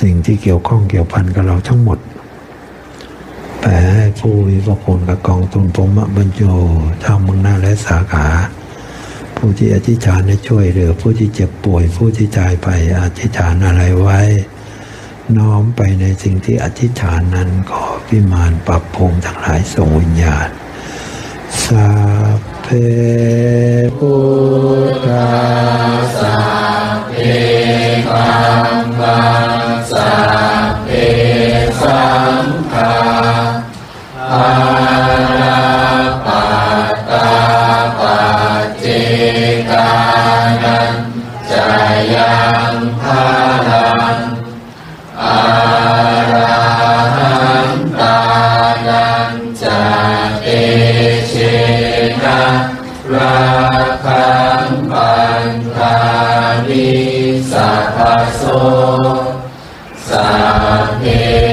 สิ่งที่เกี่ยวข้องเกี่ยวพันกับเราทั้งหมดแผ่ให้ผู้มีพระคุณกับกองทุนพรหมบรรโยทางเมืองหน้าและสาขา ผู้ที่อธิษฐานให้ช่วยเหลือผู้ที่เจ็บป่วย ผู้ที่จ่ายไปอธิษฐานอะไรไว้ น้อมไปในสิ่งที่อธิษฐานนั้นขอพิมานปรับภูมิทั้งหลายส่งวิญญาณสัพเพพุ จยังพาลังอารหังตานังจาเตเชนะราคังปันคานิสัพพโสสัพเพ